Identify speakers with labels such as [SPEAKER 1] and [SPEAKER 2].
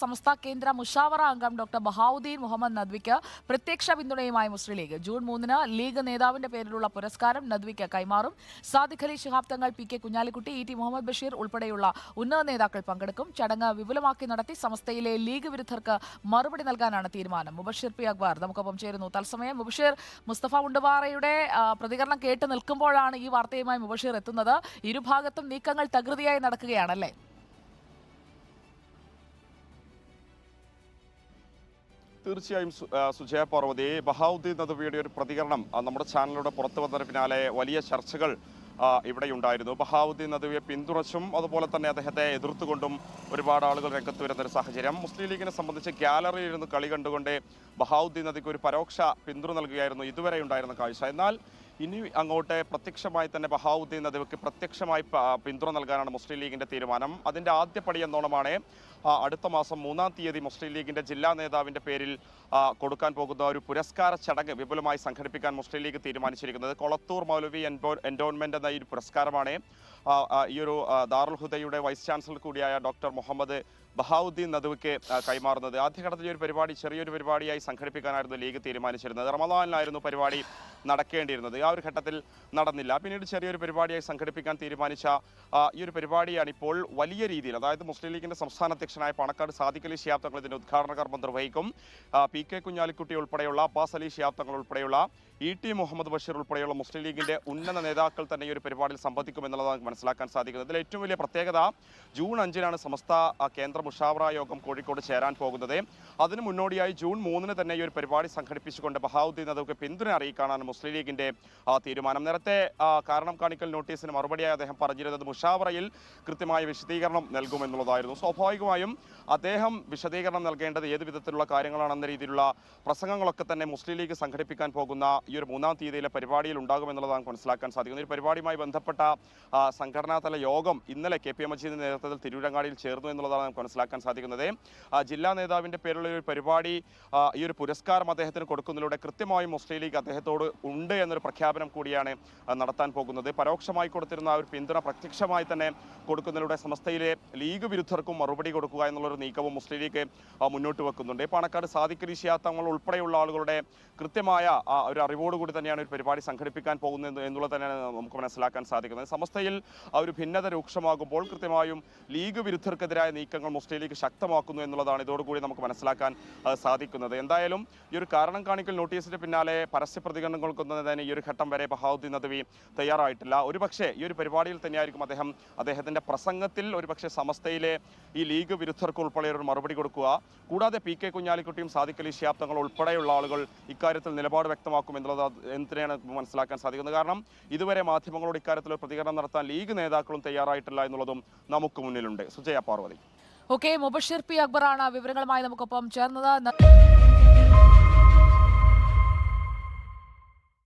[SPEAKER 1] സംസ്ഥാന കേന്ദ്ര മുഷാവറ അംഗം ഡോക്ടർ ബഹാവുദ്ദീൻ മുഹമ്മദ് നദ്വിക്ക് പ്രത്യക്ഷ പിന്തുണയുമായി മുസ്ലിം ലീഗ്. ജൂൺ മൂന്നിന് ലീഗ് നേതാവിന്റെ പേരിലുള്ള പുരസ്കാരം നദ്വിക്ക് കൈമാറും. Sadiq Ali Shihab Thangal P K Kunhalikutty E T Muhammad Basheer ഉൾപ്പെടെയുള്ള ഉന്നത നേതാക്കൾ പങ്കെടുക്കും. ചടങ്ങ് വിപുലമാക്കി നടത്തി സമസ്തയിലെ ലീഗ് വിരുദ്ധർക്ക് മറുപടി നൽകാനാണ് തീരുമാനം. മുബഷീർ പി അക്ബർ നമുക്കൊപ്പം ചേരുന്നു. തത്സമയം മുബഷീർ മുസ്തഫ മുണ്ടവാറയുടെ പ്രതികരണം കേട്ട് നിൽക്കുമ്പോഴാണ് ഈ വാർത്തയുമായി മുബഷീർ എത്തുന്നത്. ഇരുഭാഗത്തും നീക്കങ്ങൾ തകൃതിയായി നടക്കുകയാണല്ലേ?
[SPEAKER 2] തീർച്ചയായും സുജയ പാർവതി ബഹാവുദ്ദീൻ നദവിയുടെ ഒരു പ്രതികരണം നമ്മുടെ ചാനലിലൂടെ പുറത്തു വന്നതിന് പിന്നാലെ വലിയ ചർച്ചകൾ ഇവിടെ ഉണ്ടായിരുന്നു. ബഹാവുദ്ദീൻ നദവിയെ പിന്തുണച്ചും അതുപോലെ തന്നെ അദ്ദേഹത്തെ എതിർത്തുകൊണ്ടും ഒരുപാട് ആളുകൾ രംഗത്ത് വരുന്ന ഒരു സാഹചര്യം. മുസ്ലിം ലീഗിനെ സംബന്ധിച്ച് ഗ്യാലറിയിൽ ഇരുന്ന് കളി കണ്ടുകൊണ്ട് ബഹാവുദ്ദീൻ നദിക്ക് ഒരു പരോക്ഷ പിന്തുണ നൽകുകയായിരുന്നു ഇതുവരെ ഉണ്ടായിരുന്ന കാഴ്ച. എന്നാൽ ഇനി അങ്ങോട്ട് പ്രത്യക്ഷമായി തന്നെ ബഹാവുദ്ദീൻ നദവിക്ക് പ്രത്യക്ഷമായി പിന്തുണ നൽകാനാണ് മുസ്ലിം ലീഗിന്റെ തീരുമാനം. അതിന്റെ ആദ്യപടി എന്നോണമാണ് അടുത്ത മാസം മൂന്നാം തീയതി മുസ്ലിം ലീഗിന്റെ ജില്ലാ നേതാവിന്റെ പേരിൽ കൊടുക്കാൻ പോകുന്ന ഒരു പുരസ്കാര ചടങ്ങ് വിപുലമായി സംഘടിപ്പിക്കാൻ മുസ്ലിം ലീഗ് തീരുമാനിച്ചിരിക്കുന്നത്. കൊളത്തൂർ മൗലവി എൻഡോ എൻഡോൺമെന്റ് എന്ന ഈ പുരസ്കാരമാണ്. ഈ ഒരു ദാറുൽ ഹുദയുടെ വൈസ് ചാൻസലർ കൂടിയായ ഡോക്ടർ മുഹമ്മദ് ബഹാവുദ്ദീൻ നദുവയ്ക്ക് കൈമാറുന്നത്. ആദ്യഘട്ടത്തിൽ ഒരു പരിപാടി ചെറിയൊരു പരിപാടിയായി സംഘടിപ്പിക്കാനായിരുന്നു ലീഗ് തീരുമാനിച്ചിരുന്നത്. റമദാനിലായിരുന്നു പരിപാടി നടക്കേണ്ടിയിരുന്നത്. ആ ഒരു ഘട്ടത്തിൽ നടന്നില്ല. പിന്നീട് ചെറിയൊരു പരിപാടിയായി സംഘടിപ്പിക്കാൻ തീരുമാനിച്ച ഈ ഒരു പരിപാടിയാണ് ഇപ്പോൾ വലിയ രീതിയിൽ അതായത് മുസ്ലിം ലീഗിന്റെ സംസ്ഥാന അധ്യക്ഷനായ പണക്കാട് സാദിഖ് അലി ഷിയാബ് തങ്ങൾ ഇതിന്റെ ഉദ്ഘാടന കർമ്മം നിർവഹിക്കും. പി കെ കുഞ്ഞാലിക്കുട്ടി ഉൾപ്പെടെയുള്ള അബ്ബാസ് അലി ഷിയാബ് തങ്ങൾ ഉൾപ്പെടെയുള്ള ഇ ടി മുഹമ്മദ് ബഷീർ ഉൾപ്പെടെയുള്ള മുസ്ലിം ലീഗിന്റെ ഉന്നത നേതാക്കൾ തന്നെ ഈ ഒരു പരിപാടിയിൽ സംബന്ധിക്കുമെന്നുള്ളതാണ് നമുക്ക് മനസ്സിലാക്കാൻ സാധിക്കുന്നത്. ഇതിൽ ഏറ്റവും വലിയ പ്രത്യേകത ജൂൺ അഞ്ചിനാണ് സമസ്ത കേന്ദ്ര മുഷാവറ യോഗം കോഴിക്കോട് ചേരാൻ പോകുന്നത്. അതിന് മുന്നോടിയായി ജൂൺ മൂന്നിന് തന്നെ ഈ ഒരു പരിപാടി സംഘടിപ്പിച്ചുകൊണ്ട് ബഹാവുദ്ദീൻ അതൊക്കെ പിന്തുണ അറിയിക്കാനാണ് മുസ്ലിം ലീഗിന്റെ തീരുമാനം. നേരത്തെ കാരണം കാണിക്കൽ നോട്ടീസിന് മറുപടിയായി അദ്ദേഹം പറഞ്ഞിരുന്നത് മുഷാവറയിൽ കൃത്യമായ വിശദീകരണം നൽകുമെന്നുള്ളതായിരുന്നു. സ്വാഭാവികമായും അദ്ദേഹം വിശദീകരണം നൽകേണ്ടത് ഏത് വിധത്തിലുള്ള കാര്യങ്ങളാണെന്ന രീതിയിലുള്ള പ്രസംഗങ്ങളൊക്കെ തന്നെ മുസ്ലിം ലീഗ് സംഘടിപ്പിക്കാൻ പോകുന്ന ഈ ഒരു മൂന്നാം തീയതിയിലെ പരിപാടിയിൽ ഉണ്ടാകുമെന്നുള്ളതാണ് മനസ്സിലാക്കാൻ സാധിക്കുന്നത് ഈ പരിപാടിയുമായി ബന്ധപ്പെട്ട സംഘടനാതല യോഗം ഇന്നലെ കെ പി എം മജീദിന്റെ നേതൃത്വത്തിൽ തിരൂരങ്ങാടിയിൽ ചേർന്നു എന്നുള്ളതാണ് നമുക്ക് മനസ്സിലാക്കാൻ സാധിക്കുന്നത്. ജില്ലാ നേതാവിന്റെ പേരിലുള്ള ഒരു പരിപാടി ഈ ഒരു പുരസ്കാരം അദ്ദേഹത്തിന് കൊടുക്കുന്നതിലൂടെ കൃത്യമായും മുസ്ലിം ലീഗ് അദ്ദേഹത്തോട് ഉണ്ട് എന്നൊരു പ്രഖ്യാപനം കൂടിയാണ് നടത്താൻ പോകുന്നത്. പരോക്ഷമായി കൊടുത്തിരുന്ന ആ ഒരു പിന്തുണ പ്രത്യക്ഷമായി തന്നെ കൊടുക്കുന്നതിലൂടെ സമസ്തയിലെ ലീഗ് വിരുദ്ധർക്കും മറുപടി കൊടുക്കുക എന്നുള്ളൊരു നീക്കവും മുസ്ലിം ലീഗ് മുന്നോട്ട് വെക്കുന്നുണ്ട്. പാണക്കാട് സാദിഖ് തങ്ങൾ ഉൾപ്പെടെയുള്ള ആളുകളുടെ കൃത്യമായ ഒരു അറിവോടുകൂടി തന്നെയാണ് ഒരു പരിപാടി സംഘടിപ്പിക്കാൻ പോകുന്നത് എന്നുള്ളത് തന്നെയാണ് നമുക്ക് മനസ്സിലാക്കാൻ സാധിക്കുന്നത്. സമസ്തയിൽ ഒരു ഭിന്നത രൂക്ഷമാകുമ്പോൾ കൃത്യമായും ലീഗ് വിരുദ്ധർക്കെതിരായ നീക്കങ്ങൾ ലീഗ് ശക്തമാക്കുന്നു എന്നുള്ളതാണ് ഇതോടുകൂടി നമുക്ക് മനസ്സിലാക്കാൻ സാധിക്കുന്നത്. എന്തായാലും ഈ ഒരു കാരണം കാണിക്കൽ നോട്ടീസിന് പിന്നാലെ പരസ്യ പ്രതികരണം തന്നെ ഈ ഒരു ഘട്ടം വരെ ബഹാവുദ്ദീൻ നദവി തയ്യാറായിട്ടില്ല. ഒരുപക്ഷെ ഈ ഒരു പരിപാടിയിൽ തന്നെയായിരിക്കും അദ്ദേഹം അദ്ദേഹത്തിന്റെ പ്രസംഗത്തിൽ ഒരുപക്ഷെ സമസ്തയിലെ ഈ ലീഗ് വിരുദ്ധർക്ക് ഉൾപ്പെടെ ഒരു മറുപടി കൊടുക്കുക. കൂടാതെ പി കെ കുഞ്ഞാലിക്കുട്ടിയും സാദിഖ് അലി ശിഹാബ് ഉൾപ്പെടെയുള്ള ആളുകൾ ഇക്കാര്യത്തിൽ നിലപാട് വ്യക്തമാക്കും എന്നുള്ളത് എന്തിനാണ് മനസ്സിലാക്കാൻ സാധിക്കുന്നത്? കാരണം ഇതുവരെ മാധ്യമങ്ങളോട് ഇക്കാര്യത്തിൽ പ്രതികരണം നടത്താൻ ലീഗ് നേതാക്കളും തയ്യാറായിട്ടില്ല എന്നുള്ളതും നമുക്ക് മുന്നിലുണ്ട്. സുജയ പാർവതി.
[SPEAKER 1] ഓക്കെ മുബഷിർ പി അക്ബറാണ് വിവരങ്ങളുമായി നമുക്കൊപ്പം ചേർന്നത്.